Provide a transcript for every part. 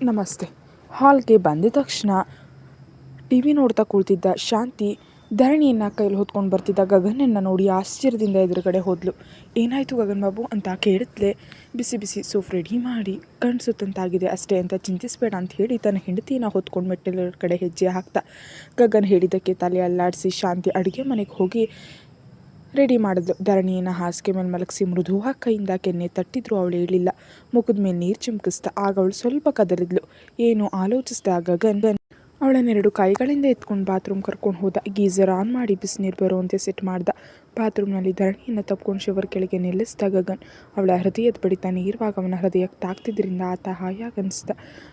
ನಮಸ್ತೆ. ಹಾಲ್ಗೆ ಬಂದ ತಕ್ಷಣ ಟಿ ವಿ ನೋಡ್ತಾ ಕುಳಿತಿದ್ದ ಶಾಂತಿ ಧರಣಿಯನ್ನು ಕೈಲಿ ಹೊತ್ಕೊಂಡು ಬರ್ತಿದ್ದ ಗಗನನ್ನು ನೋಡಿ ಆಶ್ಚರ್ಯದಿಂದ ಎದುರುಗಡೆ ಹೋದ್ಲು. ಏನಾಯಿತು ಗಗನ್ ಬಾಬು ಅಂತ ಕೇಳಿದ್ಲೆ ಬಿಸಿ ಬಿಸಿ ಸೂಪ್ ರೆಡಿ ಮಾಡಿ ಕಣ್ಸುತ್ತಂತಾಗಿದೆ ಅಷ್ಟೇ ಅಂತ ಚಿಂತಿಸಬೇಡ ಅಂತ ಹೇಳಿ ತನ್ನ ಹೆಂಡತಿನ ಹೊತ್ಕೊಂಡು ಮೆಟ್ಟಿಲ ಕಡೆ ಹೆಜ್ಜೆ ಹಾಕ್ತಾ ಗಗನ್ ಹೇಳಿದ್ದಕ್ಕೆ ತಲೆ ಅಲ್ಲಾಡಿಸಿ ಶಾಂತಿ ಅಡುಗೆ ಮನೆಗೆ ಹೋಗಿ ರೆಡಿ ಮಾಡಿದ್ಲು. ಧರಣಿಯನ್ನು ಹಾಸಿಗೆ ಮೇಲೆ ಮಲಗಿಸಿ ಮೃದುವಾಗಿ ಕೈಯಿಂದ ಕೆನ್ನೆ ತಟ್ಟಿದ್ರು ಅವಳು ಹೇಳಿಲ್ಲ. ಮುಖದ ಮೇಲೆ ನೀರು ಚಿಮ್ಕಿಸ್ತಾ ಆಗ ಅವಳು ಸ್ವಲ್ಪ ಕದರಿದ್ಲು. ಏನು ಆಲೋಚಿಸಿದಾಗ ಗಗನ್ ಅವಳನ್ನೆರಡು ಕೈಗಳಿಂದ ಎತ್ಕೊಂಡು ಬಾತ್ರೂಮ್ ಕರ್ಕೊಂಡು ಹೋದ. ಗೀಸರ್ ಆನ್ ಮಾಡಿ ಬಿಸಿನೀರು ಬರುವಂತೆ ಸೆಟ್ ಮಾಡ್ದ. ಬಾತ್ರೂಮ್ನಲ್ಲಿ ಧರಣಿಯನ್ನು ತಪ್ಕೊಂಡು ಶಿವರ್ ಕೆಳಗೆ ನಿಲ್ಲಿಸಿದ ಗಗನ್. ಅವಳ ಹೃದಯದ ಬಡಿತ ನೀರ್ವಾಗ ಅವನ ಹೃದಯಕ್ಕೆ ತಾಕ್ತಿದ್ದರಿಂದ ಆತ ಹಾಯಾಗಿ ಅನಿಸ್ದ.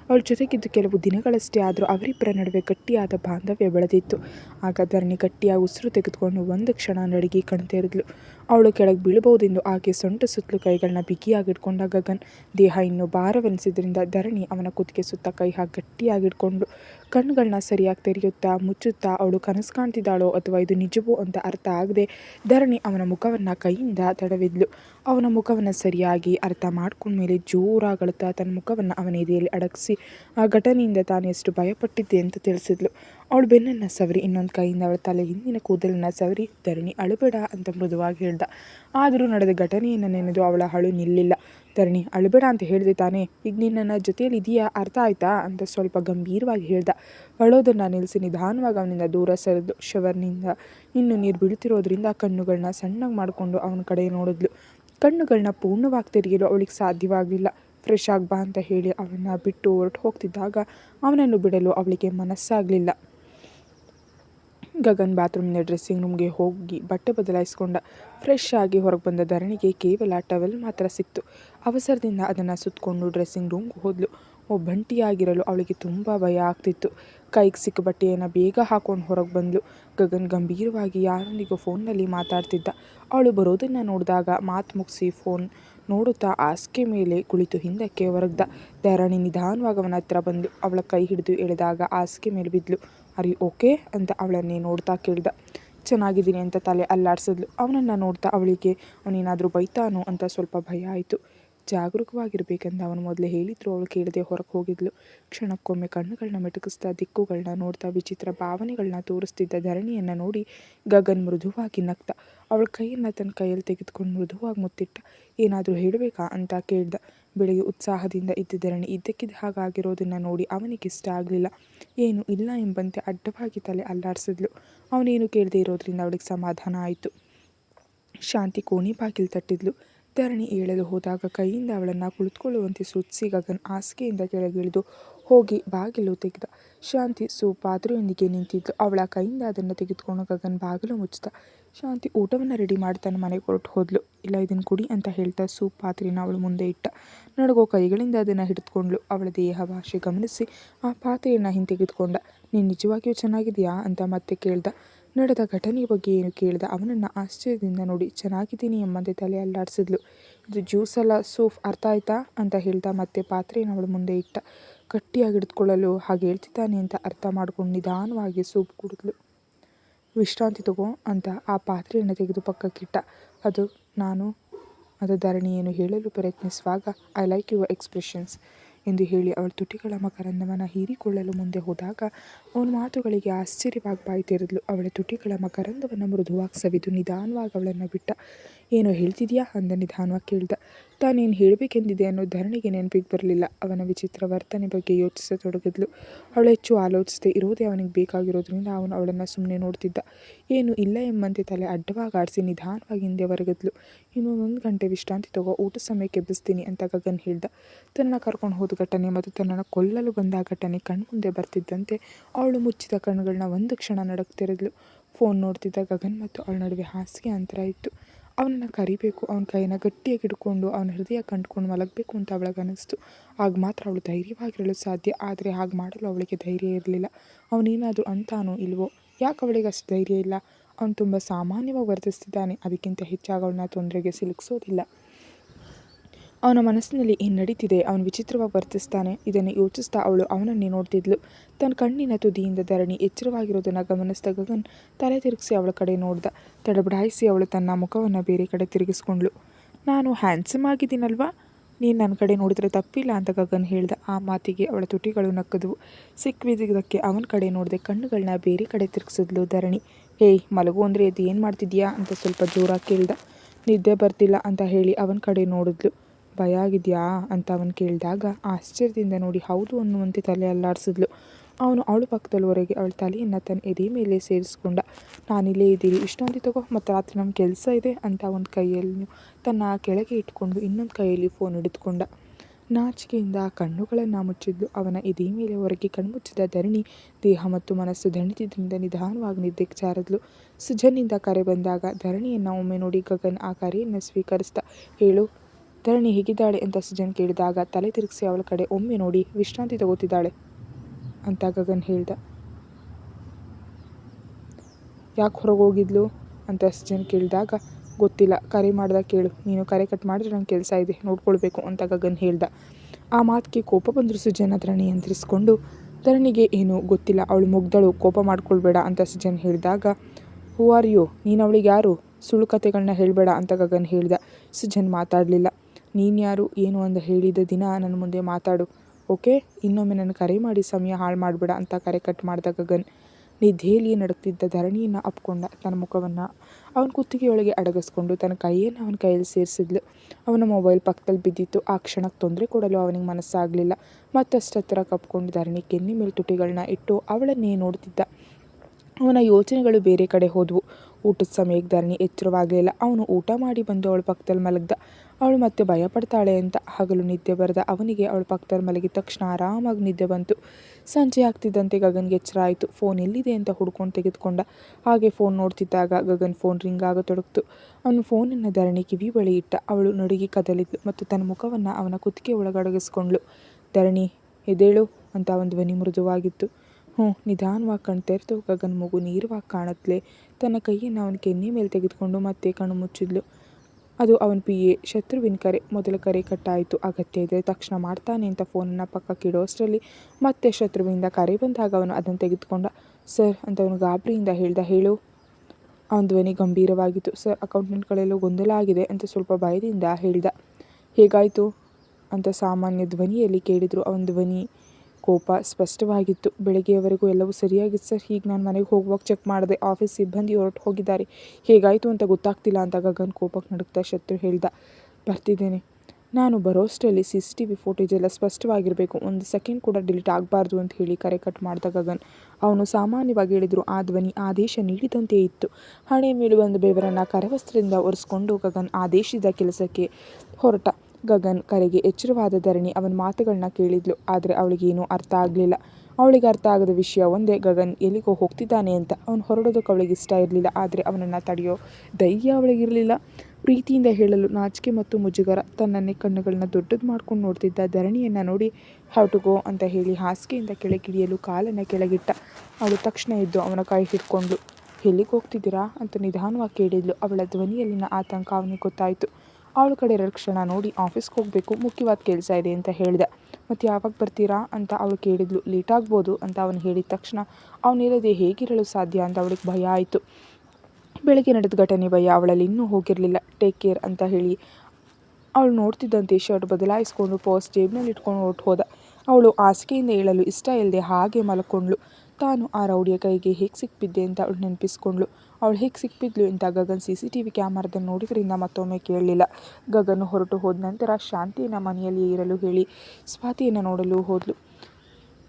ಅವಳ ಜೊತೆಗಿದ್ದು ಕೆಲವು ದಿನಗಳಷ್ಟೇ ಆದರೂ ಅವರಿಬ್ಬರ ನಡುವೆ ಗಟ್ಟಿಯಾದ ಬಾಂಧವ್ಯ ಬೆಳೆದಿತ್ತು. ಆಗ ಧರಣಿ ಗಟ್ಟಿಯಾಗಿ ಉಸಿರು ತೆಗೆದುಕೊಂಡು ಒಂದು ಕ್ಷಣ ನಡುಗಿ ಕಣ್ತೇರಿದ್ಲು. ಅವಳು ಕೆಳಗೆ ಬೀಳಬಹುದೆಂದು ಆಕೆ ಸೊಂಟ ಸುತ್ತಲೂ ಕೈಗಳನ್ನ ಬಿಗಿಯಾಗಿಟ್ಕೊಂಡ ಗಗನ್. ದೇಹ ಇನ್ನೂ ಭಾರವೆನಿಸಿದ್ರಿಂದ ಧರಣಿ ಅವನ ಕುತ್ತಿಗೆ ಸುತ್ತ ಕೈ ಹಾಕಿ ಗಟ್ಟಿಯಾಗಿಟ್ಕೊಂಡು ಕಣ್ಣುಗಳನ್ನ ಸರಿಯಾಗಿ ತೆರೆಯುತ್ತಾ ಮುಚ್ಚುತ್ತಾ ಅವಳು ಕನಸು ಕಾಣ್ತಿದ್ದಾಳೋ ಅಥವಾ ಇದು ನಿಜವೋ ಅಂತ ಅರ್ಥ ಆಗದೆ ಧರಣಿ ಅವನ ಮುಖವನ್ನು ಕೈಯಿಂದ ತಡವಿದ್ಲು ಅವನ ಮುಖವನ್ನು ಸರಿಯಾಗಿ ಅರ್ಥ ಮಾಡ್ಕೊಂಡ್ಮೇಲೆ ಜೋರಾಗಿ ಜೋರಾಗಳುತ್ತಾ ತನ್ನ ಮುಖವನ್ನು ಅವನ ಎದೆಯಲ್ಲಿ ಅಡಗಿಸಿ, ಆ ಘಟನೆಯಿಂದ ತಾನು ಎಷ್ಟು ಭಯಪಟ್ಟಿದ್ದೆ ಅಂತ ತಿಳಿಸಿದ್ಲು. ಅವಳು ಬೆನ್ನನ್ನ ಸವರಿ, ಇನ್ನೊಂದು ಕೈಯಿಂದ ಅವಳ ತಲೆ ಹಿಂದಿನ ಕೂದಲನ್ನ ಸವರಿ, ಧರಣಿ ಅಳಬೇಡ ಅಂತ ಮೃದುವಾಗಿ ಹೇಳ್ದ. ಆದರೂ ನಡೆದ ಘಟನೆಯನ್ನು ನೆನೆದು ಅವಳ ಹಳು ನಿಲ್ಲಿಲ್ಲ. ಧರಣಿ, ಅಳಬೇಡ ಅಂತ ಹೇಳಿದೆ ತಾನೇ, ಈಗ ನೀನು ನನ್ನ ಜೊತೆಯಲ್ಲಿ ಇದೆಯಾ? ಅರ್ಥ ಆಯ್ತಾ? ಅಂತ ಸ್ವಲ್ಪ ಗಂಭೀರವಾಗಿ ಹೇಳ್ದ. ಅಳೋದನ್ನು ನಿಲ್ಲಿಸಿ ನಿಧಾನವಾಗಿ ಅವನಿಂದ ದೂರ ಸರಿದು, ಶವರ್ನಿಂದ ಇನ್ನು ನೀರು ಬೀಳ್ತಿರೋದ್ರಿಂದ ಕಣ್ಣುಗಳನ್ನ ಸಣ್ಣಗೆ ಮಾಡಿಕೊಂಡು ಅವನ ಕಡೆ ನೋಡಿದ್ಲು. ಕಣ್ಣುಗಳನ್ನ ಪೂರ್ಣವಾಗಿ ತೆರೆಯಲು ಅವಳಿಗೆ ಸಾಧ್ಯವಾಗಲಿಲ್ಲ. ಫ್ರೆಶ್ ಆಗಿ ಬಾ ಅಂತ ಹೇಳಿ ಅವನ್ನ ಬಿಟ್ಟು ಹೊರಟು ಹೋಗ್ತಿದ್ದಾಗ ಅವನನ್ನು ಬಿಡಲು ಅವಳಿಗೆ ಮನಸ್ಸಾಗಲಿಲ್ಲ. ಗಗನ್ ಬಾತ್ರೂಮಿನ ಡ್ರೆಸ್ಸಿಂಗ್ ರೂಮ್ಗೆ ಹೋಗಿ ಬಟ್ಟೆ ಬದಲಾಯಿಸ್ಕೊಂಡ. ಫ್ರೆಶ್ ಆಗಿ ಹೊರಗೆ ಬಂದ ಧರಣಿಗೆ ಕೇವಲ ಟವೆಲ್ ಮಾತ್ರ ಸಿಕ್ತು. ಅವಸರದಿಂದ ಅದನ್ನು ಸುತ್ತಕೊಂಡು ಡ್ರೆಸ್ಸಿಂಗ್ ರೂಮ್ಗೆ ಹೋದಲು. ಒಬ್ಬಂಟಿಯಾಗಿರಲು ಅವಳಿಗೆ ತುಂಬ ಭಯ ಆಗ್ತಿತ್ತು. ಕೈಗೆ ಸಿಕ್ಕ ಬಟ್ಟೆಯನ್ನು ಬೇಗ ಹಾಕೊಂಡು ಹೊರಗೆ ಬಂದಳು ಗಗನ್ ಗಂಭೀರವಾಗಿ ಯಾರೊಂದಿಗೂ ಫೋನ್ನಲ್ಲಿ ಮಾತಾಡ್ತಿದ್ದ. ಅವಳು ಬರೋದನ್ನು ನೋಡಿದಾಗ ಮಾತು ಮುಗಿಸಿ ಫೋನ್ ನೋಡುತ್ತಾ ಆಸ್ಕೆ ಮೇಲೆ ಕುಳಿತು ಹಿಂದಕ್ಕೆ ಹೊರಗ್ದ ಧರಣಿ ನಿಧಾನವಾಗಿ ಅವನ ಹತ್ರ ಬಂದು ಅವಳ ಕೈ ಹಿಡಿದು ಎಳೆದಾಗ ಆಸ್ಕೆ ಮೇಲೆ ಬಿದ್ಲು. ಅರಿ, ಓಕೆ ಅಂತ ಅವಳನ್ನೇ ನೋಡ್ತಾ ಕೇಳ್ದ. ಚೆನ್ನಾಗಿದ್ದೀನಿ ಅಂತ ತಲೆ ಅಲ್ಲಾಡ್ಸಿದ್ಲು. ಅವನನ್ನು ನೋಡ್ತಾ ಅವಳಿಗೆ, ಅವನೇನಾದರೂ ಬೈತಾನೋ ಅಂತ ಸ್ವಲ್ಪ ಭಯ ಆಯಿತು. ಜಾಗರೂಕವಾಗಿರ್ಬೇಕಂತ ಅವನು ಮೊದಲೇ ಹೇಳಿದ್ರು. ಅವಳು ಕೇಳದೆ ಹೊರಗೆ ಹೋಗಿದ್ಲು. ಕ್ಷಣಕ್ಕೊಮ್ಮೆ ಕಣ್ಣುಗಳನ್ನ ಮೆಟಕಿಸ್ತಾ ದಿಕ್ಕುಗಳನ್ನ ನೋಡ್ತಾ, ವಿಚಿತ್ರ ಭಾವನೆಗಳನ್ನ ತೋರಿಸ್ತಿದ್ದ ಧರಣಿಯನ್ನು ನೋಡಿ ಗಗನ್ ಮೃದುವಾಗಿ ನಗ್ತ ಅವಳ ಕೈಯನ್ನು ತನ್ನ ಕೈಯಲ್ಲಿ ತೆಗೆದುಕೊಂಡು ಮೃದುವಾಗಿ ಮುತ್ತಿಟ್ಟ. ಏನಾದರೂ ಹೇಳಬೇಕಾ? ಅಂತ ಕೇಳ್ದ. ಬೆಳಿಗ್ಗೆ ಉತ್ಸಾಹದಿಂದ ಇದ್ದ ಧರಣಿ ಇದ್ದಕ್ಕಿದ್ದ ಹಾಗಾಗಿರೋದನ್ನು ನೋಡಿ ಅವನಿಗೆ ಇಷ್ಟ ಆಗಲಿಲ್ಲ. ಏನು ಇಲ್ಲ ಎಂಬಂತೆ ಅಡ್ಡವಾಗಿ ತಲೆ ಅಲ್ಲಾಡಿಸಿದ್ಲು ಅವನೇನು ಕೇಳದೆ ಇರೋದ್ರಿಂದ ಅವಳಿಗೆ ಸಮಾಧಾನ ಆಯಿತು. ಶಾಂತಿ ಕೋಣಿ ಬಾಗಿಲು ತಟ್ಟಿದ್ಲು. ಧರಣಿ ಏಳಲು ಹೋದಾಗ ಕೈಯಿಂದ ಅವಳನ್ನು ಕುಳಿತುಕೊಳ್ಳುವಂತೆ ಸೂಚಿಸಿ ಗಗನ್ ಹಾಸಿಗೆಯಿಂದ ಕೆಳಗಿಳಿದು ಹೋಗಿ ಬಾಗಿಲು ತೆಗೆದ. ಶಾಂತಿ ಪಾತ್ರೆಯೊಂದಿಗೆ ನಿಂತಿದ್ದು ಅವಳ ಕೈಯಿಂದ ಅದನ್ನು ತೆಗೆದುಕೊಂಡು ಗಗನ್ ಬಾಗಿಲು ಮುಚ್ಚಿದ. ಶಾಂತಿ ಊಟವನ್ನು ರೆಡಿ ಮಾಡಿ ತನ್ನ ಮನೆಗೆ ಹೊರಟು ಹೋದ್ಲು. ಇಲ್ಲ ಇದನ್ನು ಕುಡಿ ಅಂತ ಹೇಳ್ತಾ ಸೂಪ್ ಪಾತ್ರೆನ ಅವಳು ಮುಂದೆ ಇಟ್ಟ. ನಡಗೋ ಕೈಗಳಿಂದ ಅದನ್ನು ಹಿಡಿದುಕೊಂಡ್ಳು. ಅವಳ ದೇಹ ಭಾಷೆ ಗಮನಿಸಿ ಆ ಪಾತ್ರೆಯನ್ನು ಹಿಂತೆಗೆದುಕೊಂಡ. ನೀನು ನಿಜವಾಗಿಯೂ ಚೆನ್ನಾಗಿದೆಯಾ ಅಂತ ಮತ್ತೆ ಕೇಳ್ದ. ನಡೆದ ಘಟನೆಯ ಬಗ್ಗೆ ಏನು ಕೇಳಿದ? ಅವನನ್ನು ಆಶ್ಚರ್ಯದಿಂದ ನೋಡಿ ಚೆನ್ನಾಗಿದ್ದೀನಿ ಎಂಬಂತೆ ತಲೆ ಅಲ್ಲಾಡಿಸಿದ್ಲು. ಇದು ಜ್ಯೂಸೆಲ್ಲ ಸೂಪ್ ಅರ್ಥ ಆಯ್ತಾ ಅಂತ ಹೇಳ್ತಾ ಮತ್ತೆ ಪಾತ್ರೆಯನ್ನು ಅವಳು ಮುಂದೆ ಇಟ್ಟ. ಗಟ್ಟಿಯಾಗಿ ಹಿಡಿದುಕೊಳ್ಳಲು ಹಾಗೆ ಹೇಳ್ತಿದ್ದಾನೆ ಅಂತ ಅರ್ಥ ಮಾಡ್ಕೊಂಡು ನಿಧಾನವಾಗಿ ಸೂಪ್ ಕುಡಿದ್ಲು. ವಿಶ್ರಾಂತಿ ತಗೋ ಅಂತ ಆ ಪಾತ್ರೆಯನ್ನು ತೆಗೆದು ಪಕ್ಕಕ್ಕಿಟ್ಟ ಅದು ನಾನು ಅದು ಧರಣಿಯನ್ನು ಹೇಳಲು ಪ್ರಯತ್ನಿಸುವಾಗ ಐ ಲೈಕ್ ಯುವರ್ ಎಕ್ಸ್ಪ್ರೆಷನ್ಸ್ ಎಂದು ಹೇಳಿ ಅವಳ ತುಟಿಗಳ ಮಕರಂದವನ್ನು ಹೀರಿಕೊಳ್ಳಲು ಮುಂದೆ ಹೋದಾಗ, ಅವನ ಮಾತುಗಳಿಗೆ ಆಶ್ಚರ್ಯವಾಗಿ ಬಾಯ್ತಿರಲು ಅವಳ ತುಟಿಗಳ ಮಕರಂದವನ್ನು ಮೃದುವಾಗಿ ಸವಿದು ನಿಧಾನವಾಗಿ ಅವಳನ್ನು ಬಿಟ್ಟ. ಏನೋ ಹೇಳ್ತಿದ್ಯಾ? ಅಂದ ನಿಧಾನವಾಗಿ ಕೇಳ್ದ. ತಾನೇನು ಹೇಳಬೇಕೆಂದಿದೆ ಅನ್ನೋ ಧರಣಿಗೆ ನೆನಪಿಗೆ ಬರಲಿಲ್ಲ. ಅವನ ವಿಚಿತ್ರ ವರ್ತನೆ ಬಗ್ಗೆ ಯೋಚಿಸತೊಡಗಿದ್ಲು. ಅವಳು ಹೆಚ್ಚು ಆಲೋಚಿಸದೆ ಇರೋದೇ ಅವನಿಗೆ ಬೇಕಾಗಿರೋದ್ರಿಂದ ಅವನು ಅವಳನ್ನು ಸುಮ್ಮನೆ ನೋಡ್ತಿದ್ದ. ಏನು ಇಲ್ಲ ಎಂಬಂತೆ ತಲೆ ಅಡ್ಡವಾಗಿ ಆಡಿಸಿ ನಿಧಾನವಾಗಿ ಹಿಂದೆ ಹೊರಗಿದ್ಲು ಇನ್ನು ಒಂದು ಗಂಟೆ ವಿಶ್ರಾಂತಿ ತಗೋ, ಊಟ ಸಮಯಕ್ಕೆ ಎಬ್ಬಿಸ್ತೀನಿ ಅಂತ ಗಗನ್ ಹೇಳ್ದ. ತನ್ನ ಕರ್ಕೊಂಡು ಹೋದ ಘಟನೆ ಮತ್ತು ತನ್ನನ್ನು ಕೊಲ್ಲಲು ಬಂದ ಘಟನೆ ಕಣ್ಮುಂದೆ ಬರ್ತಿದ್ದಂತೆ ಅವಳು ಮುಚ್ಚಿದ ಕಣ್ಣುಗಳನ್ನ ಒಂದು ಕ್ಷಣ ನಡಕ್ತಿರಿದ್ಲು ಫೋನ್ ನೋಡ್ತಿದ್ದ ಗಗನ್ ಮತ್ತು ಅವಳ ನಡುವೆ ಹಾಸಿಗೆ ಅಂತರ ಇತ್ತು. ಅವನನ್ನು ಕರಿಬೇಕು, ಅವನ ಕೈಯನ್ನು ಗಟ್ಟಿಯಾಗಿ ಹಿಡ್ಕೊಂಡು, ಅವನ ಹೃದಯ ಕಂಡುಕೊಂಡು ಮಲಗಬೇಕು ಅಂತ ಅವಳಿಗೆ ಅನ್ನಿಸ್ತು ಆಗ ಮಾತ್ರ ಅವಳು ಧೈರ್ಯವಾಗಿರಲು ಸಾಧ್ಯ, ಆದರೆ ಹಾಗೆ ಮಾಡಲು ಅವಳಿಗೆ ಧೈರ್ಯ ಇರಲಿಲ್ಲ. ಅವನೇನಾದರೂ ಅಂತಾನೋ ಇಲ್ವೋ? ಯಾಕೆ ಅವಳಿಗೆ ಅಷ್ಟು ಧೈರ್ಯ ಇಲ್ಲ? ಅವನು ತುಂಬ ಸಾಮಾನ್ಯವಾಗಿ ವರ್ತಿಸ್ತಿದ್ದಾನೆ, ಅದಕ್ಕಿಂತ ಹೆಚ್ಚಾಗಿ ಅವಳನ್ನ ತೊಂದರೆಗೆ ಸಿಲುಕಿಸೋದಿಲ್ಲ. ಅವನ ಮನಸ್ಸಿನಲ್ಲಿ ಏನು ನಡೀತಿದೆ ಅವನು ವಿಚಿತ್ರವಾಗಿ ವರ್ತಿಸ್ತಾನೆ. ಇದನ್ನು ಯೋಚಿಸ್ತಾ ಅವಳು ಅವನನ್ನೇ ನೋಡ್ತಿದ್ಲು. ತನ್ನ ಕಣ್ಣಿನ ತುದಿಯಿಂದ ಧರಣಿ ಎಚ್ಚರವಾಗಿರೋದನ್ನು ಗಮನಿಸಿದ ಗಗನ್ ತಲೆ ತಿರುಗಿಸಿ ಅವಳ ಕಡೆ ನೋಡ್ದ. ತಡಬಡಾಯಿಸಿ ಅವಳು ತನ್ನ ಮುಖವನ್ನು ಬೇರೆ ಕಡೆ ತಿರುಗಿಸ್ಕೊಂಡ್ಳು. ನಾನು ಹ್ಯಾಂಡ್ಸಮ್ ಆಗಿದ್ದೀನಲ್ವಾ? ನೀನು ನನ್ನ ಕಡೆ ನೋಡಿದರೆ ತಪ್ಪಿಲ್ಲ ಅಂತ ಗಗನ್ ಹೇಳ್ದ. ಆ ಮಾತಿಗೆ ಅವಳ ತುಟಿಗಳು ನಕ್ಕದವು. ಸಿಕ್ಕಿದ್ದಕ್ಕೆ ಅವನ ಕಡೆ ನೋಡಿದೆ ಕಣ್ಣುಗಳನ್ನ ಬೇರೆ ಕಡೆ ತಿರುಗಿಸಿದ್ಲು ಧರಣಿ. ಹೇಯ್, ಮಲಗು ಅಂದರೆ ಅದು ಏನು ಮಾಡ್ತಿದ್ಯಾ? ಅಂತ ಸ್ವಲ್ಪ ಜೋರಾಗಿ ಕೇಳ್ದ. ನಿದ್ದೆ ಬರ್ತಿಲ್ಲ ಅಂತ ಹೇಳಿ ಅವನ ಕಡೆ ನೋಡಿದ್ಲು. ಭಯ ಆಗಿದೆಯಾ ಅಂತ ಅವನು ಕೇಳಿದಾಗ ಆಶ್ಚರ್ಯದಿಂದ ನೋಡಿ, ಹೌದು, ಅನ್ನುವಂತೆ ತಲೆ ಅಲ್ಲಾಡಿಸಿದ್ಲು. ಅವನು ಅವಳು ಪಕ್ಕದಲ್ಲಿವರೆಗೆ ಅವಳ ತಲೆಯನ್ನು ತನ್ನ ಎದೆ ಮೇಲೆ ಸೇರಿಸ್ಕೊಂಡ ನಾನಿಲ್ಲೇ ಇದ್ದೀರಿ ಇಷ್ಟೊಂದು ತಗೋ, ಮತ್ತು ರಾತ್ರಿ ನಮ್ಮ ಕೆಲಸ ಇದೆ, ಅಂತ ಒಂದು ಕೈಯಲ್ಲಿ ತನ್ನ ಕೆಳಗೆ ಇಟ್ಕೊಂಡು ಇನ್ನೊಂದು ಕೈಯಲ್ಲಿ ಫೋನ್ ಹಿಡಿದುಕೊಂಡ. ನಾಚಿಕೆಯಿಂದ ಕಣ್ಣುಗಳನ್ನು ಮುಚ್ಚಿದ್ದು ಅವನ ಎದೆ ಮೇಲೆ ಹೊರಗೆ ಕಣ್ಮುಚ್ಚಿದ ಧರಣಿ ದೇಹ ಮತ್ತು ಮನಸ್ಸು ದಣಿದಿದ್ದರಿಂದ ನಿಧಾನವಾಗಿ ನಿದ್ದೆಗೆ ಜಾರದ್ಲು. ಸುಜನ್ನಿಂದ ಕರೆ ಬಂದಾಗ ಧರಣಿಯನ್ನು ಒಮ್ಮೆ ನೋಡಿ ಗಗನ್ ಆ ಕರೆಯನ್ನು ಸ್ವೀಕರಿಸ್ತಾ ಹೇಳು ಧರಣಿ ಹೇಗಿದ್ದಾಳೆ ಅಂತ ಸುಜನ್ ಕೇಳಿದಾಗ ತಲೆ ತಿರುಗಿಸಿ ಅವಳ ಕಡೆ, ಒಮ್ಮೆ ನೋಡಿ, ವಿಶ್ರಾಂತಿ ತಗೋತಿದ್ದಾಳೆ, ಅಂತ ಗಗನ್ ಹೇಳ್ದ. ಯಾಕೆ ಹೊರಗೆ ಹೋಗಿದ್ಲು ಅಂತ ಸುಜನ್ ಕೇಳಿದಾಗ, ಗೊತ್ತಿಲ್ಲ, ಕರೆ ಮಾಡ್ದ ಕೇಳು, ನೀನು ಕರೆ ಕಟ್ ಮಾಡಿದ್ರೆ ನಂಗೆ ಕೆಲಸ ಇದೆ, ನೋಡ್ಕೊಳ್ಬೇಕು, ಅಂತ ಗಗನ್ ಹೇಳ್ದ. ಆ ಮಾತಿಗೆ ಕೋಪ ಬಂದರು ಸುಜನ್ ಅದರ ನಿಯಂತ್ರಿಸ್ಕೊಂಡು, ಧರಣಿಗೆ ಏನು ಗೊತ್ತಿಲ್ಲ, ಅವಳು ಮುಗ್ದಳು, ಕೋಪ ಮಾಡ್ಕೊಳ್ಬೇಡ, ಅಂತ ಸುಜನ್ ಹೇಳಿದಾಗ, ಹೂ ಆರ್ ಯು, ನೀನು ಅವಳಿಗೆ ಯಾರು? ಸುಳ್ಳು ಕತೆಗಳನ್ನ ಹೇಳಬೇಡ, ಅಂತ ಗಗನ್ ಹೇಳ್ದ. ಸುಜನ್ ಮಾತಾಡಲಿಲ್ಲ. ನೀನು ಯಾರು, ಏನು ಅಂತ ಹೇಳಿದ ದಿನ ನನ್ನ ಮುಂದೆ ಮಾತಾಡು, ಓಕೆ? ಇನ್ನೊಮ್ಮೆ ನನ್ನ ಕರೆ ಮಾಡಿ ಸಮಯ ಹಾಳು ಮಾಡಬೇಡ ಅಂತ ಕರೆ ಕಟ್ ಮಾಡಿದ ಗಗನ್. ನಿದ್ದೆಯಲ್ಲಿ ನಡುತ್ತಿದ್ದ ಧರಣಿಯನ್ನು ಅಪ್ಕೊಂಡ ತನ್ನ ಮುಖವನ್ನು. ಅವನ ಕುತ್ತಿಗೆಯೊಳಗೆ ಅಡಗಿಸ್ಕೊಂಡು ತನ್ನ ಕೈಯನ್ನು ಅವನ ಕೈಯಲ್ಲಿ ಸೇರಿಸಿದ್ಲು. ಅವನ ಮೊಬೈಲ್ ಪಕ್ಕದಲ್ಲಿ ಬಿದ್ದಿತ್ತು. ಆ ಕ್ಷಣಕ್ಕೆ ತೊಂದರೆ ಕೊಡಲು ಅವನಿಗೆ ಮನಸ್ಸಾಗಲಿಲ್ಲ. ಮತ್ತಷ್ಟು ಹತ್ತಿರ ಕಪ್ಕೊಂಡು ಧರಣಿ ಕೆನ್ನಿ ಮೇಲೆ ತುಟಿಗಳನ್ನ ಇಟ್ಟು ಅವಳನ್ನೇ ನೋಡ್ತಿದ್ದ. ಅವನ ಯೋಚನೆಗಳು ಬೇರೆ ಕಡೆ ಹೋದವು. ಊಟದ ಸಮಯಕ್ಕೆ ಧರಣಿ ಎಚ್ಚರವಾಗಲಿಲ್ಲ. ಅವನು ಊಟ ಮಾಡಿ ಬಂದು ಅವಳ ಪಕ್ಕದಲ್ಲಿ ಮಲಗ್ದ. ಅವಳು ಮತ್ತೆ ಭಯಪಡ್ತಾಳೆ ಅಂತ ಹಗಲು ನಿದ್ದೆ ಬರೆದ ಅವನಿಗೆ ಅವಳ ಪಕ್ಕದಲ್ಲಿ ಮಲಗಿದ ತಕ್ಷಣ ಆರಾಮಾಗಿ ನಿದ್ದೆ ಬಂತು. ಸಂಜೆ ಆಗ್ತಿದ್ದಂತೆ ಗಗನ್ಗೆ ಎಚ್ಚರ ಆಯಿತು. ಫೋನ್ ಎಲ್ಲಿದೆ ಅಂತ ಹುಡ್ಕೊಂಡು ತೆಗೆದುಕೊಂಡ. ಹಾಗೆ ಫೋನ್ ನೋಡ್ತಿದ್ದಾಗ ಗಗನ್ ಫೋನ್ ರಿಂಗ್ ಆಗತೊಡಗಿತು ಅವನು ಫೋನನ್ನು ಧರಣಿ ಕಿವಿ ಬಳಿ ಇಟ್ಟ. ಅವಳು ನಡುಗಿ ಕದಲಿದ್ಲು ಮತ್ತು ತನ್ನ ಮುಖವನ್ನು ಅವನ ಕುತ್ತಿಗೆ ಒಳಗಡಗಿಸ್ಕೊಂಡ್ಳು. ಧರಣಿ ಎದೇಳು ಅಂತ ಒಂದು ಧ್ವನಿ ಮೃದುವಾಗಿತ್ತು. ಹ್ಞೂ, ನಿಧಾನವಾಗಿ ಕಣ್ಣು ತೆರೆದು ಗಗನ ಮಗು ನೀರವಾಗಿ ಕಾಣತ್ಲೆ. ತನ್ನ ಕೈಯನ್ನು ಅವನ ಕೆನ್ನೆ ಮೇಲೆ ತೆಗೆದುಕೊಂಡು ಮತ್ತೆ ಕಣ್ಣು ಮುಚ್ಚಿದ್ಲು. ಅದು ಅವನ ಪಿ ಎ, ಶತ್ರುವಿನ ಕರೆ. ಮೊದಲ ಕರೆ ಕಟ್ಟಾಯಿತು. ಅಗತ್ಯ ಇದೆ ತಕ್ಷಣ ಮಾಡ್ತಾನೆ ಅಂತ ಫೋನನ್ನು ಪಕ್ಕಕ್ಕೆ ಇಡೋಷ್ಟರಲ್ಲಿ ಮತ್ತೆ ಶತ್ರುವಿನಿಂದ ಕರೆ ಬಂದಾಗ ಅವನು ಅದನ್ನು ತೆಗೆದುಕೊಂಡ, ಸರ್, ಅಂತ ಅವನು ಗಾಬರಿಯಿಂದ ಹೇಳ್ದ, ಹೇಳು. ಅವನ ಧ್ವನಿ ಗಂಭೀರವಾಗಿತ್ತು. ಸರ್, ಅಕೌಂಟೆಂಟ್ಗಳೆಲ್ಲ ಗೊಂದಲ ಆಗಿದೆ ಅಂತ ಸ್ವಲ್ಪ ಭಯದಿಂದ ಹೇಳ್ದ. ಹೇಗಾಯಿತು? ಅಂತ ಸಾಮಾನ್ಯ ಧ್ವನಿಯಲ್ಲಿ ಕೇಳಿದರು. ಅವನ ಧ್ವನಿ ಕೋಪ ಸ್ಪಷ್ಟವಾಗಿತ್ತು. ಬೆಳಗ್ಗೆಯವರೆಗೂ ಎಲ್ಲವೂ ಸರಿಯಾಗಿತ್ತು ಸರ್. ಹೀಗೆ ನಾನು ಮನೆಗೆ ಹೋಗುವಾಗ ಚೆಕ್ ಮಾಡಿದೆ. ಆಫೀಸ್ ಸಿಬ್ಬಂದಿ ಹೊರಟು ಹೋಗಿದ್ದಾರೆ. ಹೇಗಾಯಿತು ಅಂತ ಗೊತ್ತಾಗ್ತಿಲ್ಲ ಅಂತ ಗಗನ್ ಕೋಪಕ್ಕೆ ನಡುಕ್ತಾ ಶತ್ರು ಹೇಳ್ದ. ಬರ್ತಿದ್ದೇನೆ. ನಾನು ಬರೋಷ್ಟರಲ್ಲಿ C C T V footage ಎಲ್ಲ ಸ್ಪಷ್ಟವಾಗಿರಬೇಕು. ಒಂದು ಸೆಕೆಂಡ್ ಕೂಡ ಡಿಲೀಟ್ ಆಗಬಾರ್ದು ಅಂತ ಹೇಳಿ ಕರೆ ಕಟ್ ಮಾಡ್ದ ಗಗನ್. ಅವನು ಸಾಮಾನ್ಯವಾಗಿ ಹೇಳಿದರು, ಆ ಧ್ವನಿ ಆದೇಶ ನೀಡಿದಂತೆ ಇತ್ತು. ಹಣೆ ಮೇಲೆ ಒಂದು ಬೇವರನ್ನು ಕರವಸ್ತ್ರದಿಂದ ಒರೆಸ್ಕೊಂಡು ಗಗನ್ ಆದೇಶಿದ ಕೆಲಸಕ್ಕೆ ಹೊರಟ. ಗಗನ್ ಕರೆಗೆ ಎಚ್ಚರವಾದ ಧರಣಿ ಅವನ ಮಾತುಗಳನ್ನ ಕೇಳಿದ್ಲು. ಆದರೆ ಅವಳಿಗೇನೂ ಅರ್ಥ ಆಗಲಿಲ್ಲ. ಅವಳಿಗೆ ಅರ್ಥ ಆಗದ ವಿಷಯ ಒಂದೇ, ಗಗನ್ ಎಲ್ಲಿಗೋ ಹೋಗ್ತಿದ್ದಾನೆ ಅಂತ. ಅವನು ಹೊರಡೋದಕ್ಕೆ ಅವಳಿಗೆ ಇಷ್ಟ ಇರಲಿಲ್ಲ. ಆದರೆ ಅವನನ್ನು ತಡೆಯೋ ಧೈರ್ಯ ಅವಳಿಗಿರಲಿಲ್ಲ ಪ್ರೀತಿಯಿಂದ ಹೇಳಲು ನಾಚಿಕೆ ಮತ್ತು ಮುಜುಗರ ತನ್ನನ್ನೇ ಕಣ್ಣುಗಳನ್ನ ದೊಡ್ಡದು ಮಾಡ್ಕೊಂಡು ನೋಡ್ತಿದ್ದ ಧರಣಿಯನ್ನು ನೋಡಿ, ಹೌ ಟು ಗೋ ಅಂತ ಹೇಳಿ ಹಾಸಿಗೆಯಿಂದ ಕೆಳಗಿಡಿಯಲು ಕಾಲನ್ನು ಕೆಳಗಿಟ್ಟ. ಅವಳು ತಕ್ಷಣ ಇದ್ದು ಅವನ ಕೈ ಹಿಡ್ಕೊಂಡು ಎಲ್ಲಿಗೆ ಹೋಗ್ತಿದ್ದೀರಾ? ಅಂತ ನಿಧಾನವಾಗಿ ಕೇಳಿದ್ಲು. ಅವಳ ಧ್ವನಿಯಲ್ಲಿನ ಆತಂಕ ಅವನಿಗೆ ಗೊತ್ತಾಯಿತು. ಅವಳ ಕಡೆ ಇರೋ ಕ್ಷಣ ನೋಡಿ ಆಫೀಸ್ಗೆ ಹೋಗಬೇಕು, ಮುಖ್ಯವಾದ ಕೆಲಸ ಇದೆ ಅಂತ ಹೇಳಿದೆ. ಮತ್ತು ಯಾವಾಗ ಬರ್ತೀರಾ? ಅಂತ ಅವಳು ಕೇಳಿದ್ಲು. ಲೇಟ್ ಆಗ್ಬೋದು, ಅಂತ ಅವನು ಹೇಳಿದ ತಕ್ಷಣ ಅವನಿರದೆ ಹೇಗಿರಲು ಸಾಧ್ಯ ಅಂತ ಅವಳಿಗೆ ಭಯ ಆಯಿತು. ಬೆಳಗ್ಗೆ ನಡೆದ ಘಟನೆ ಭಯ ಅವಳಲ್ಲಿ ಇನ್ನೂ ಹೋಗಿರಲಿಲ್ಲ. ಟೇಕ್ ಕೇರ್ ಅಂತ ಹೇಳಿ ಅವಳು ನೋಡ್ತಿದ್ದಂತೆ ಶರ್ಟ್ ಬದಲಾಯಿಸ್ಕೊಂಡು ಪರ್ಸ್ ಜೇಬಿನಲ್ಲಿ ಇಟ್ಕೊಂಡು ಹೊರಟು ಹೋದ. ಅವಳು ಹಾಸಿಗೆಯಿಂದ ಹೇಳಲು ಇಷ್ಟ ಇಲ್ಲದೆ ಹಾಗೆ ಮಲ್ಕೊಂಡ್ಳು. ತಾನು ಆ ರೌಡಿಯ ಕೈಗೆ ಹೇಗೆ ಸಿಕ್ಕಿಬಿದ್ದೆ ಅಂತ ಅವಳು ನೆನಪಿಸ್ಕೊಂಡ್ಳು. ಅವಳು ಹೇಗೆ ಸಿಕ್ಬಿದ್ಲು? ಅಂತ Gagan C C T V ಕ್ಯಾಮರಾದಲ್ಲಿ ನೋಡಿದ್ರಿಂದ ಮತ್ತೊಮ್ಮೆ ಕೇಳಲಿಲ್ಲ. ಗಗನ್ ಹೊರಟು ಹೋದ ನಂತರ ಶಾಂತಿಯನ್ನು ಮನೆಯಲ್ಲಿ ಇರಲು ಹೇಳಿ ಸ್ವಾತಿಯನ್ನು ನೋಡಲು ಹೋದಳು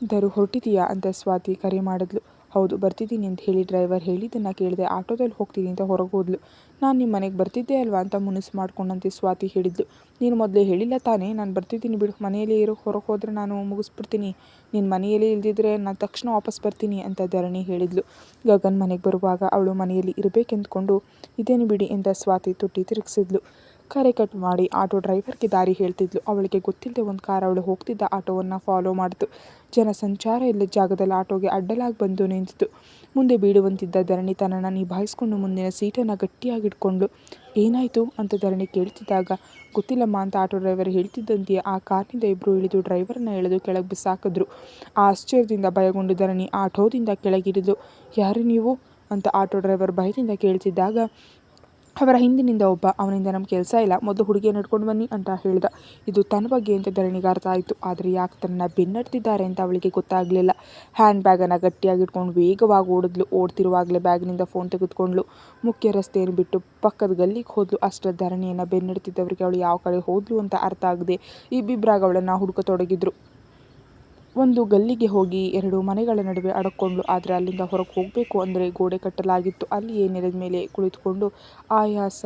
ದರು ಹೊರಟಿದೀಯಾ ಅಂತ ಸ್ವಾತಿ ಕರೆ ಮಾಡಿದ್ಲು. ಹೌದು, ಬರ್ತಿದ್ದೀನಿ ಅಂತ ಹೇಳಿ ಡ್ರೈವರ್ ಹೇಳಿದ್ದನ್ನು ಕೇಳಿದೆ ಆಟೋದಲ್ಲಿ ಹೋಗ್ತೀನಿ ಅಂತ ಹೊರಗೆ ಹೋದ್ಲು. ನಾನು ನಿಮ್ಮ ಮನೆಗೆ ಬರ್ತಿದ್ದೆ ಅಲ್ವಾ ಅಂತ ಮುನಿಸ್ ಮಾಡ್ಕೊಂಡಂತೆ ಸ್ವಾತಿ ಹೇಳಿದ್ಲು. ನೀನು ಮೊದಲೇ ಹೇಳಿಲ್ಲ ತಾನೇ? ನಾನು ಬರ್ತಿದ್ದೀನಿ ಬಿಡು, ಮನೆಯಲ್ಲೇ ಇರೋ, ಹೊರಗೆ ಹೋದರೆ ನಾನು ಮುಗಿಸ್ಬಿಡ್ತೀನಿ. ನಿನ್ನ ಮನೆಯಲ್ಲಿ ಇಲ್ದಿದ್ರೆ ನಾನು ತಕ್ಷಣ ವಾಪಸ್ ಬರ್ತೀನಿ ಅಂತ ಧರಣಿ ಹೇಳಿದ್ಲು. ಗಗನ್ ಮನೆಗೆ ಬರುವಾಗ ಅವಳು ಮನೆಯಲ್ಲಿ ಇರಬೇಕೆಂದುಕೊಂಡು, ಇದೇನು ಬಿಡಿ ಅಂತ ಸ್ವಾತಿ ತುಟ್ಟಿ ತಿರುಗಿಸಿದ್ಲು. ಕರೆ ಕಟ್ ಮಾಡಿ ಆಟೋ ಡ್ರೈವರ್ಗೆ ದಾರಿ ಹೇಳ್ತಿದ್ಲು. ಅವಳಿಗೆ ಗೊತ್ತಿಲ್ಲದೆ ಒಂದು ಕಾರ್ ಅವಳು ಹೋಗ್ತಿದ್ದ ಆಟೋವನ್ನು ಫಾಲೋ ಮಾಡಿತು. ಜನ ಸಂಚಾರ ಇಲ್ಲದ ಜಾಗದಲ್ಲಿ ಆಟೋಗೆ ಅಡ್ಡಲಾಗಿ ಬಂದು ನಿಂತಿತು ಮುಂದೆ ಬೀಳುವಂತಿದ್ದ ಧರಣಿ ತನ್ನನ್ನು ನಿಭಾಯಿಸ್ಕೊಂಡು ಮುಂದಿನ ಸೀಟನ್ನು ಗಟ್ಟಿಯಾಗಿಟ್ಕೊಂಡು, ಏನಾಯಿತು? ಅಂತ ಧರಣಿ ಕೇಳ್ತಿದ್ದಾಗ, ಗೊತ್ತಿಲ್ಲಮ್ಮ ಅಂತ ಆಟೋ ಡ್ರೈವರ್ ಹೇಳ್ತಿದ್ದಂತೆಯೇ ಆ ಕಾರ್ನಿಂದ ಇಬ್ಬರು ಇಳಿದು ಡ್ರೈವರ್ನ ಎಳೆದು ಕೆಳಗೆ ಬಿಸಾಕಿದ್ರು. ಆ ಆಶ್ಚರ್ಯದಿಂದ ಭಯಗೊಂಡು ಧರಣಿ ಆಟೋದಿಂದ ಕೆಳಗಿಳಿದು, ಯಾರು ನೀವು? ಅಂತ ಆಟೋ ಡ್ರೈವರ್ ಭಯದಿಂದ ಕೇಳ್ತಿದ್ದಾಗ ಅವರ ಹಿಂದಿನಿಂದ ಒಬ್ಬ, ಅವನಿಂದ ನಮ್ಮ ಕೆಲಸ ಇಲ್ಲ, ಮೊದಲು ಹುಡುಗಿಯನ್ನು ಹಿಡ್ಕೊಂಡು ಬನ್ನಿ ಅಂತ ಹೇಳ್ದ. ಇದು ತನ್ನ ಬಗ್ಗೆ ಅಂತ ಧರಣಿಗೆ ಅರ್ಥ ಆಯಿತು. ಆದರೆ ಯಾಕೆ ತನ್ನ ಬೆನ್ನಡ್ತಿದ್ದಾರೆ ಅಂತ ಅವಳಿಗೆ ಗೊತ್ತಾಗಲಿಲ್ಲ. ಹ್ಯಾಂಡ್ ಬ್ಯಾಗನ್ನು ಗಟ್ಟಿಯಾಗಿ ಇಟ್ಕೊಂಡು ವೇಗವಾಗಿ ಓಡಿದ್ಲು. ಓಡ್ತಿರುವಾಗಲೇ ಬ್ಯಾಗ್ನಿಂದ ಫೋನ್ ತೆಗೆದುಕೊಂಡ್ಲು. ಮುಖ್ಯ ರಸ್ತೆಯನ್ನು ಬಿಟ್ಟು ಪಕ್ಕದ ಗಲ್ಲಿಗೆ ಹೋದ್ಲು. ಅಷ್ಟರ ಧರಣಿಯನ್ನು ಬೆನ್ನಡ್ತಿದ್ದವರಿಗೆ ಅವಳು ಯಾವ ಕಡೆ ಹೋದ್ಲು ಅಂತ ಅರ್ಥ ಆಗದೆ ಇಬ್ಬಿಬ್ಬರಾಗ ಅವಳನ್ನು ಹುಡುಕತೊಡಗಿದ್ರು ಒಂದು ಗಲ್ಲಿಗೆ ಹೋಗಿ ಎರಡು ಮನೆಗಳ ನಡುವೆ ಅಡಕ್ಕೊಂಡ್ಳು ಆದರೆ ಅಲ್ಲಿಂದ ಹೊರಗೆ ಹೋಗಬೇಕು ಅಂದರೆ ಗೋಡೆ ಕಟ್ಟಲಾಗಿತ್ತು. ಅಲ್ಲಿಯೇ ನೆಲದ ಮೇಲೆ ಕುಳಿತುಕೊಂಡು ಆಯಾಸ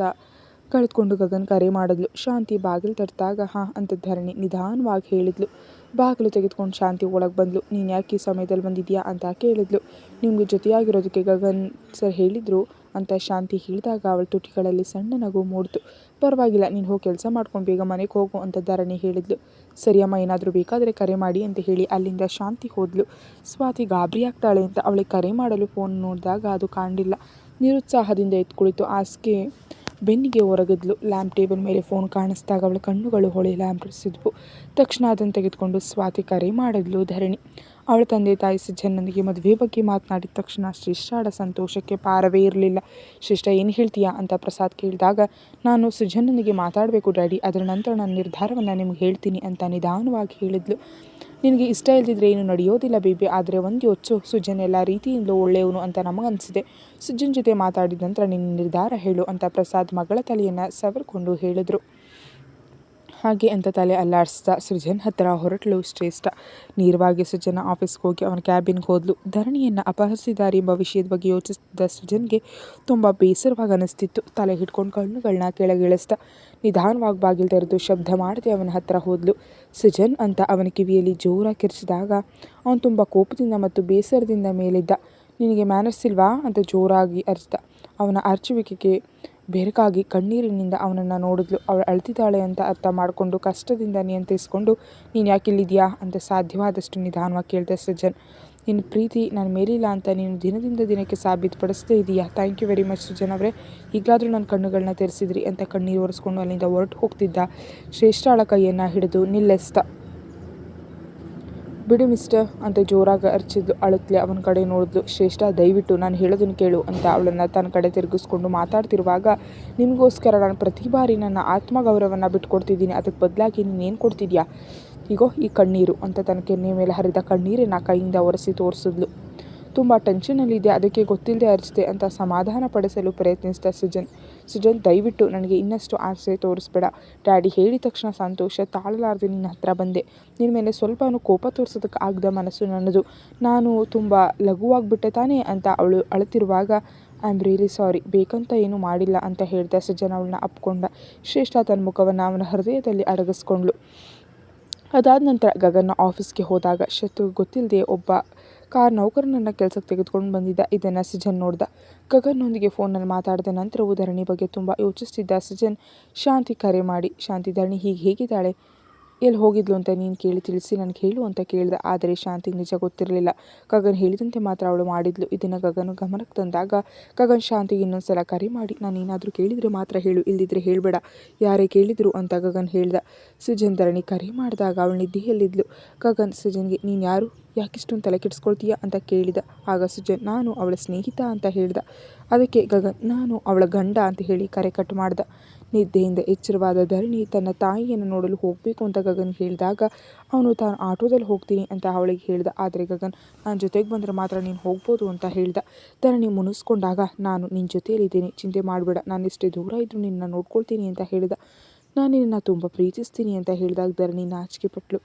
ಕಳೆದುಕೊಂಡು ಗಗನ್ ಕರೆ ಮಾಡಿದ್ಲು. ಶಾಂತಿ ಬಾಗಿಲು ತರ್ತಾಗ ಹಾಂ ಅಂತ ಧರಣಿ ನಿಧಾನವಾಗಿ ಹೇಳಿದ್ಲು. ಬಾಗಿಲು ತೆಗೆದುಕೊಂಡು ಶಾಂತಿ ಒಳಗೆ ಬಂದ್ಲು. ನೀನು ಯಾಕೆ ಈ ಸಮಯದಲ್ಲಿ ಬಂದಿದ್ಯಾ? ಅಂತ ಕೇಳಿದ್ಲು. ನಿಮಗೆ ಜೊತೆಯಾಗಿರೋದಕ್ಕೆ ಗಗನ್ ಸರ್ ಹೇಳಿದರು. ಅಂತ ಶಾಂತಿ ಹೇಳಿದಾಗ ಅವಳ ತುಟಿಗಳಲ್ಲಿ ಸಣ್ಣ ನಗು ಮೂಡಿತು. ಪರವಾಗಿಲ್ಲ, ನೀನು ಹೋಗಿ ಕೆಲಸ ಮಾಡ್ಕೊಂಡು ಬೇಗ ಮನೆಗೆ ಹೋಗು ಅಂತ ಧರಣಿ ಹೇಳಿದ್ಲು. ಸರಿಯಮ್ಮ, ಏನಾದರೂ ಬೇಕಾದರೆ ಕರೆ ಮಾಡಿ ಅಂತ ಹೇಳಿ ಅಲ್ಲಿಂದ ಶಾಂತಿ ಹೋದ್ಲು. ಸ್ವಾತಿ ಗಾಬರಿ ಆಗ್ತಾಳೆ ಅಂತ ಅವಳಿಗೆ ಕರೆ ಮಾಡಲು ಫೋನ್ ನೋಡಿದಾಗ ಅದು ಕಾಣಲಿಲ್ಲ. ನಿರುತ್ಸಾಹದಿಂದ ಎದ್ದು ಕುಳಿತು ಬೆನ್ನಿಗೆ ಒರಗಿದ್ಲು. ಲ್ಯಾಂಪ್ ಟೇಬಲ್ ಮೇಲೆ ಫೋನ್ ಕಾಣಿಸ್ದಾಗ ಅವಳ ಕಣ್ಣುಗಳು ಹೊಳೆ ಹೊಳೆಯಲಾರಂಭಿಸಿದ್ವು ತಕ್ಷಣ ಅದನ್ನು ತೆಗೆದುಕೊಂಡು ಸ್ವಾತಿ ಕರೆ ಮಾಡಿದ್ಲು ಧರಣಿ. ಅವಳ ತಂದೆ ತಾಯಿ ಸಜ್ಜನ್ನೊಂದಿಗೆ ಮದುವೆ ಬಗ್ಗೆ ಮಾತನಾಡಿದ ತಕ್ಷಣ ಶ್ರೇಷ್ಠಾಳ ಸಂತೋಷಕ್ಕೆ ಪಾರವೇ ಇರಲಿಲ್ಲ. ಶ್ರೇಷ್ಠ ಏನು ಹೇಳ್ತೀಯಾ ಅಂತ ಪ್ರಸಾದ್ ಕೇಳಿದಾಗ, ನಾನು ಸುಜನ್ನನಿಗೆ ಮಾತಾಡಬೇಕು ಡ್ಯಾಡಿ, ಅದರ ನಂತರ ನನ್ನ ನಿರ್ಧಾರವನ್ನು ನಿಮ್ಗೆ ಹೇಳ್ತೀನಿ ಅಂತ ನಿಧಾನವಾಗಿ ಹೇಳಿದ್ಲು. ನಿನಗೆ ಇಷ್ಟ ಇಲ್ಲದಿದ್ದರೆ ಏನು ನಡೆಯೋದಿಲ್ಲ ಬೇಬಿ, ಆದರೆ ಒಂದು ಯೋಚು ಸುಜನ್ ಎಲ್ಲ ರೀತಿಯಿಂದಲೂ ಒಳ್ಳೆಯವನು ಅಂತ ನಮಗನ್ಸಿದೆ ಸುಜನ್ ಜೊತೆ ಮಾತಾಡಿದ ನಂತರ ನಿನ್ನ ನಿರ್ಧಾರ ಹೇಳು ಅಂತ ಪ್ರಸಾದ್ ಮಗಳ ತಲೆಯನ್ನು ಸವರ್ಕೊಂಡು ಹೇಳಿದ್ರು. ಹಾಗೆ ಅಂತ ತಲೆ ಅಲ್ಲಾಡಿಸ್ದ ಸೃಜನ್ ಹತ್ತಿರ ಹೊರಟಲು ಶ್ರೇಷ್ಠ. ನೇರವಾಗಿ ಸೃಜನ ಆಫೀಸ್ಗೆ ಹೋಗಿ ಅವನ ಕ್ಯಾಬಿನ್ಗೆ ಹೋದ್ಲು. ಧರಣಿಯನ್ನು ಅಪಹರಿಸಿದ್ದಾರೆ ಎಂಬ ವಿಷಯದ ಬಗ್ಗೆ ಯೋಚಿಸಿದ ಸೃಜನ್ಗೆ ತುಂಬ ಬೇಸರವಾಗಿ ಅನಿಸ್ತಿತ್ತು. ತಲೆ ಹಿಡ್ಕೊಂಡು ಕಣ್ಣುಗಳನ್ನ ಕೆಳಗಿಳಿಸ್ದ ನಿಧಾನವಾಗಿ ಬಾಗಿಲು ತೆರೆದು ಶಬ್ದ ಮಾಡದೆ ಅವನ ಹತ್ತಿರ ಹೋದ್ಲು. ಸೃಜನ್ ಅಂತ ಅವನ ಕಿವಿಯಲ್ಲಿ ಜೋರಾಗಿ ಕಿರಿಸಿದಾಗ ಅವನು ತುಂಬ ಕೋಪದಿಂದ ಮತ್ತು ಬೇಸರದಿಂದ ಮೇಲಿದ್ದ. ನಿನಗೆ ಮ್ಯಾನರ್ಸ್ ಇಲ್ವಾ? ಅಂತ ಜೋರಾಗಿ ಅರ್ಚಿದ ಅವನ ಅರ್ಚುವಿಕೆಗೆ ಬೆರಗಾಗಿ ಕಣ್ಣೀರಿನಿಂದ ಅವನನ್ನು ನೋಡಿದ್ಲು. ಅವಳು ಅಳ್ತಿದ್ದಾಳೆ ಅಂತ ಅರ್ಥ ಮಾಡಿಕೊಂಡು ಕಷ್ಟದಿಂದ ನಿಯಂತ್ರಿಸಿಕೊಂಡು, ನೀನು ಯಾಕೆ ಇಲ್ಲಿದೆಯಾ? ಅಂತ ಸಾಧ್ಯವಾದಷ್ಟು ನಿಧಾನವಾಗಿ ಕೇಳಿದೆ ಸೃಜನ್ ನಿನ್ನ ಪ್ರೀತಿ ನಾನು ಮೇಲಿಲ್ಲ ಅಂತ ನೀನು ದಿನದಿಂದ ದಿನಕ್ಕೆ ಸಾಬೀತುಪಡಿಸ್ತಾ ಇದೀಯಾ? Thank you very much Sujan ಅವರೇ. ಈಗಲಾದರೂ ನನ್ನ ಕಣ್ಣುಗಳನ್ನ ತೆರೆಸಿದ್ರಿ. ಅಂತ ಕಣ್ಣೀರು ಒರೆಸ್ಕೊಂಡು ಅಲ್ಲಿಂದ ಹೊರಟು ಹೋಗ್ತಿದ್ದ ಶ್ರೇಷ್ಠಾಳ ಕೈಯನ್ನು ಹಿಡಿದು ನಿಲ್ಲಿಸ್ದ ಬಿಡು ಮಿಸ್ಟರ್ ಅಂತ ಜೋರಾಗಿ ಅರ್ಚಿದ್ಲು ಅಳುತ್ತಲೆ ಅವನ ಕಡೆ ನೋಡಿದ್ಲು ಶ್ರೇಷ್ಠ ದಯವಿಟ್ಟು ನಾನು ಹೇಳೋದನ್ನು ಕೇಳು ಅಂತ ಅವಳನ್ನು ತನ್ನ ಕಡೆ ತಿರುಗಿಸ್ಕೊಂಡು ಮಾತಾಡ್ತಿರುವಾಗ, ನಿಮಗೋಸ್ಕರ ನಾನು ಪ್ರತಿ ಬಾರಿ ನನ್ನ ಆತ್ಮಗೌರವವನ್ನು ಬಿಟ್ಕೊಡ್ತಿದ್ದೀನಿ, ಅದಕ್ಕೆ ಬದಲಾಗಿ ನೀನು ಏನು ಕೊಡ್ತಿದ್ಯಾ? ಈಗೋ ಈ ಕಣ್ಣೀರು ಅಂತ ತನ್ನ ಕೆನ್ನೆ ಮೇಲೆ ಹರಿದ ಕಣ್ಣೀರನ್ನು ಕೈಯಿಂದ ಒರೆಸಿ ತೋರಿಸಿದ್ಲು. ತುಂಬ ಟೆನ್ಷನಲ್ಲಿದೆ ಅದಕ್ಕೆ ಗೊತ್ತಿಲ್ಲದೆ ಅರ್ಚಿದೆ ಅಂತ ಸಮಾಧಾನ ಪಡಿಸಲು ಪ್ರಯತ್ನಿಸಿದ ಸುಜನ್. ಸುಜನ್ ದಯವಿಟ್ಟು ನನಗೆ ಇನ್ನಷ್ಟು ಆಸೆ ತೋರಿಸ್ಬೇಡ. ಡ್ಯಾಡಿ ಹೇಳಿದ ತಕ್ಷಣ ಸಂತೋಷ ತಾಳಲಾರದೆ ನಿನ್ನ ಹತ್ರ ಬಂದೆ. ನಿನ್ನ ಮೇಲೆ ಸ್ವಲ್ಪನೂ ಕೋಪ ತೋರಿಸೋದಕ್ಕೆ ಆಗದ ಮನಸ್ಸು ನನ್ನದು. ನಾನು ತುಂಬ ಲಘುವಾಗಿಬಿಟ್ಟೆ ತಾನೇ ಅಂತ ಅವಳು ಅಳತಿರುವಾಗ ಐ ಆಮ್ ರಿಯಲಿ ಸಾರಿ ಬೇಕಂತ ಏನೂ ಮಾಡಿಲ್ಲ ಅಂತ ಹೇಳಿದ ಸಜ್ಜನ ಅವಳನ್ನ ಅಪ್ಕೊಂಡ ಶ್ರೇಷ್ಠ ತನ್ನ ಮುಖವನ್ನು ಅವನ ಹೃದಯದಲ್ಲಿ ಅಡಗಿಸ್ಕೊಂಡ್ಳು. ಅದಾದ ನಂತರ ಗಗನ ಆಫೀಸ್ಗೆ ಹೋದಾಗ, ಶತ್ರು ಗೊತ್ತಿಲ್ಲದೆ ಒಬ್ಬ ಕಾರ್ ನೌಕರನನ್ನ ಕೆಲಸಕ್ಕೆ ತೆಗೆದುಕೊಂಡು ಬಂದಿದ್ದ. ಇದನ್ನು ಸಿಜನ್ ನೋಡ್ದ. ಗಗನ್ನೊಂದಿಗೆ ಫೋನಲ್ಲಿ ಮಾತಾಡಿದ ನಂತರವೂ ಧರಣಿ ಬಗ್ಗೆ ತುಂಬ ಯೋಚಿಸ್ತಿದ್ದ ಸಿಜನ್, ಶಾಂತಿ ಕರೆ ಮಾಡಿ. ಶಾಂತಿ ಧರಣಿ ಹೀಗೆ ಹೇಗಿದ್ದಾಳೆ? ಎಲ್ಲಿ ಹೋಗಿದ್ಲು ಅಂತ ನೀನು ಕೇಳಿ ತಿಳಿಸಿ, ನನಗೆ ಹೇಳು ಅಂತ ಕೇಳಿದ. ಆದರೆ ಶಾಂತಿಗೆ ನಿಜ ಗೊತ್ತಿರಲಿಲ್ಲ. ಗಗನ್ ಹೇಳಿದಂತೆ ಮಾತ್ರ ಅವಳು ಮಾಡಿದ್ಲು. ಇದನ್ನು ಗಗನ್ ಗಮನಕ್ಕೆ ತಂದಾಗ, ಗಗನ್ ಶಾಂತಿಗೆ ಇನ್ನೊಂದು ಸಲ ಕರೆ ಮಾಡಿ ನಾನು ಏನಾದರೂ ಕೇಳಿದರೆ ಮಾತ್ರ ಹೇಳು ಇಲ್ಲದಿದ್ದರೆ ಹೇಳಬೇಡ. ಯಾರೇ ಕೇಳಿದರು ಅಂತ ಗಗನ್ ಹೇಳ್ದ. ಸುಜನ್ ಧರಣಿ ಕರೆ ಮಾಡಿದಾಗ ಅವಳು ನಿದ್ದೆಯಲ್ಲಿದ್ಲು. ಗಗನ್, ಸುಜನ್ಗೆ, ನೀನು ಯಾರು? ಯಾಕಿಷ್ಟೊಂದು ತಲೆ ಕೆಡಿಸ್ಕೊಳ್ತೀಯಾ ಅಂತ ಕೇಳಿದ. ಆಗ ಸುಜನ್, ನಾನು ಅವಳ ಸ್ನೇಹಿತ ಅಂತ ಹೇಳ್ದ. ಅದಕ್ಕೆ ಗಗನ್, ನಾನು ಅವಳ ಗಂಡ ಅಂತ ಹೇಳಿ ಕರೆ ಕಟ್ ಮಾಡ್ದ. ನಿದ್ದೆಯಿಂದ ಎಚ್ಚರವಾದ ಧರಣಿ ತನ್ನ ತಾಯಿಯನ್ನು ನೋಡಲು ಹೋಗಬೇಕು ಅಂತ ಗಗನ್ ಹೇಳಿದಾಗ, ಅವನು ತಾನು ಆಟೋದಲ್ಲಿ ಹೋಗ್ತೀನಿ ಅಂತ ಅವಳಿಗೆ ಹೇಳ್ದ. ಆದರೆ ಗಗನ್, ನಾನು ಜೊತೆಗೆ ಬಂದರೆ ಮಾತ್ರ ನೀನು ಹೋಗ್ಬೋದು ಅಂತ ಹೇಳ್ದ. ಧರಣಿ ಮುನಿಸ್ಕೊಂಡಾಗ, ನಾನು ನಿನ್ನ ಜೊತೆಯಲ್ಲಿದ್ದೀನಿ, ಚಿಂತೆ ಮಾಡಬೇಡ. ನಾನು ಎಷ್ಟೇ ದೂರ ಇದ್ದರೂ ನಿನ್ನ ನೋಡ್ಕೊಳ್ತೀನಿ ಅಂತ ಹೇಳಿದ. ನಾನು ನಿನ್ನ ತುಂಬ ಪ್ರೀತಿಸ್ತೀನಿ ಅಂತ ಹೇಳಿದಾಗ, ಧರಣಿ ನಾಚಿಕೆ ಪಟ್ಲು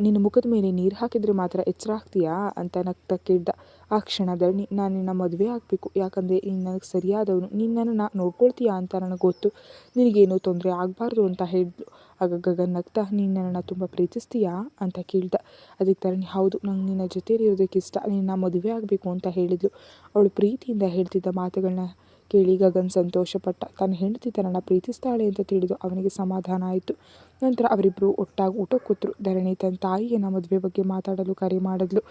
ನಿನ್ನ ಮುಖದ ಮೇಲೆ ನೀರು ಹಾಕಿದರೆ ಮಾತ್ರ ಎಚ್ಚರ ಆಗ್ತೀಯಾ ಅಂತ ನಗ್ತಾ ಕೇಳ್ದ. ಆ ಕ್ಷಣದಲ್ಲಿ ನಾನು ನಿನ್ನ ಮದುವೆ ಆಗಬೇಕು. ಯಾಕಂದರೆ ನೀನು ನನಗೆ ಸರಿಯಾದವನು. ನಿನ್ನನ್ನು ನಾ ನೋಡ್ಕೊಳ್ತೀಯಾ ಅಂತ ನನಗೆ ಗೊತ್ತು. ನಿನಗೇನು ತೊಂದರೆ ಆಗಬಾರ್ದು ಅಂತ ಹೇಳಿದ್ಲು ಆಗ ಗಗನ್ ನಗ್ತಾ, ನೀನು ನನ್ನನ್ನು ತುಂಬ ಪ್ರೀತಿಸ್ತೀಯಾ ಅಂತ ಕೇಳ್ದ. ಅದಕ್ಕೆ ತರಣಿ, ಹೌದು, ನಂಗೆ ನಿನ್ನ ಜೊತೆಯಲ್ಲಿ ಇರೋದಕ್ಕೆ ಇಷ್ಟ. ನಿನ್ನ ಮದುವೆ ಆಗಬೇಕು ಅಂತ ಹೇಳಿದ್ಲು. ಅವಳು ಪ್ರೀತಿಯಿಂದ ಹೇಳ್ತಿದ್ದ ಮಾತುಗಳನ್ನ ಕೇಳಿ ಗಗನ್ ಸಂತೋಷಪಟ್ಟ. ತನ್ನ ಹೆಂಡತಿ ತನ್ನನ್ನು ಪ್ರೀತಿಸ್ತಾಳೆ ಅಂತ ತಿಳಿದು ಅವನಿಗೆ ಸಮಾಧಾನ ಆಯಿತು. ನಂತರ ಅವರಿಬ್ಬರು ಒಟ್ಟಾಗಿ ಊಟ ಕೂತರು ಧರಣಿ ತನ್ನ ತಾಯಿಯನ್ನ ಮದುವೆ ಬಗ್ಗೆ ಮಾತಾಡಲು ಕರೆ ಮಾಡಿದ್ಲು.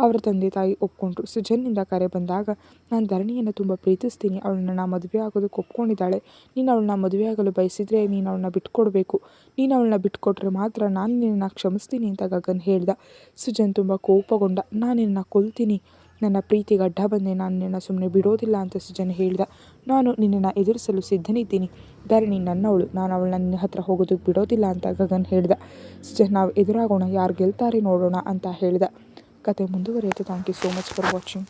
ಅವರ ತಂದೆ ತಾಯಿ ಒಪ್ಕೊಂಡ್ರು. ಸುಜನ್ನಿಂದ ಕರೆ ಬಂದಾಗ, ನಾನು ಧರಣಿಯನ್ನು ತುಂಬ ಪ್ರೀತಿಸ್ತೀನಿ. ಅವಳನ್ನ ಮದುವೆ ಆಗೋದಕ್ಕೆ ಒಪ್ಕೊಂಡಿದ್ದಾಳೆ. ನೀನು ಅವಳನ್ನ ಮದುವೆ ಆಗಲು ಬಯಸಿದರೆ ನೀನು ಅವಳನ್ನ ಬಿಟ್ಕೊಡ್ಬೇಕು. ನೀನು ಅವಳನ್ನ ಬಿಟ್ಕೊಟ್ರೆ ಮಾತ್ರ ನಾನು ನಿನ್ನ ಕ್ಷಮಿಸ್ತೀನಿ, ಅಂತ ಗಗನ್ ಹೇಳ್ದ. ಸುಜನ್ ತುಂಬ ಕೋಪಗೊಂಡ, ನಾನು ನಿನ್ನ ಕೊಲ್ತೀನಿ. ನನ್ನ ಪ್ರೀತಿಗೆ ಅಡ್ಡ ಬಂದೆ. ನಾನು ನಿನ್ನ ಸುಮ್ಮನೆ ಬಿಡೋದಿಲ್ಲ ಅಂತ ಸುಜನ್ ಹೇಳಿದ. ನಾನು ನಿನ್ನನ್ನು ಎದುರಿಸಲು ಸಿದ್ಧನಿದ್ದೀನಿ. ಧರಣಿ ನನ್ನವಳು. ನಾನು ಅವಳು ನನ್ನ ಹತ್ರ ಹೋಗೋದಕ್ಕೆ ಬಿಡೋದಿಲ್ಲ ಅಂತ ಗಗನ್ ಹೇಳಿದ. ಸುಜನ್, ನಾವು ಎದುರಾಗೋಣ. ಯಾರು ಗೆಲ್ತಾರೆ ನೋಡೋಣ ಅಂತ ಹೇಳಿದ. ಕತೆ ಮುಂದುವರಿಯುತ್ತೆ. Thank you so much for watching